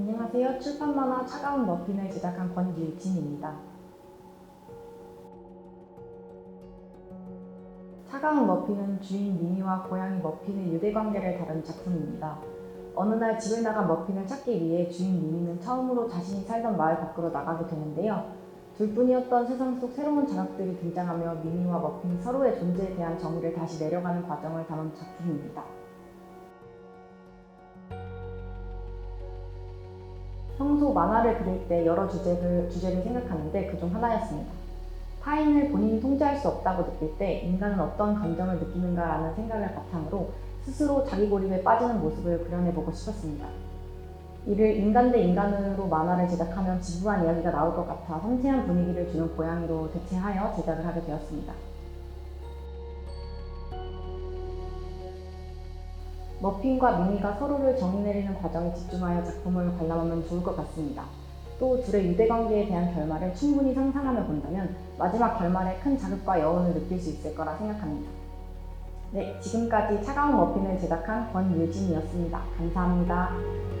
안녕하세요. 출판 만화 차가운 머핀을 제작한 권유진입니다. 차가운 머핀은 주인 미니와 고양이 머핀의 유대 관계를 다룬 작품입니다. 어느 날 집을 나간 머핀을 찾기 위해 주인 미니는 처음으로 자신이 살던 마을 밖으로 나가게 되는데요. 둘뿐이었던 세상 속 새로운 자극들이 등장하며 미니와 머핀이 서로의 존재에 대한 정의를 다시 내려가는 과정을 담은 작품입니다. 평소 만화를 그릴 때 여러 주제를, 주제를 생각하는데 그 중 하나였습니다. 타인을 본인이 통제할 수 없다고 느낄 때 인간은 어떤 감정을 느끼는가라는 생각을 바탕으로 스스로 자기 고립에 빠지는 모습을 그려내보고 싶었습니다. 이를 인간 대 인간으로 만화를 제작하면 지루한 이야기가 나올 것 같아 섬세한 분위기를 주는 고양이로 대체하여 제작을 하게 되었습니다. 머핀과 미니가 서로를 정의 내리는 과정에 집중하여 작품을 관람하면 좋을 것 같습니다. 또 둘의 유대 관계에 대한 결말을 충분히 상상하며 본다면 마지막 결말에 큰 자극과 여운을 느낄 수 있을 거라 생각합니다. 네, 지금까지 차가운 머핀을 제작한 권유진이었습니다. 감사합니다.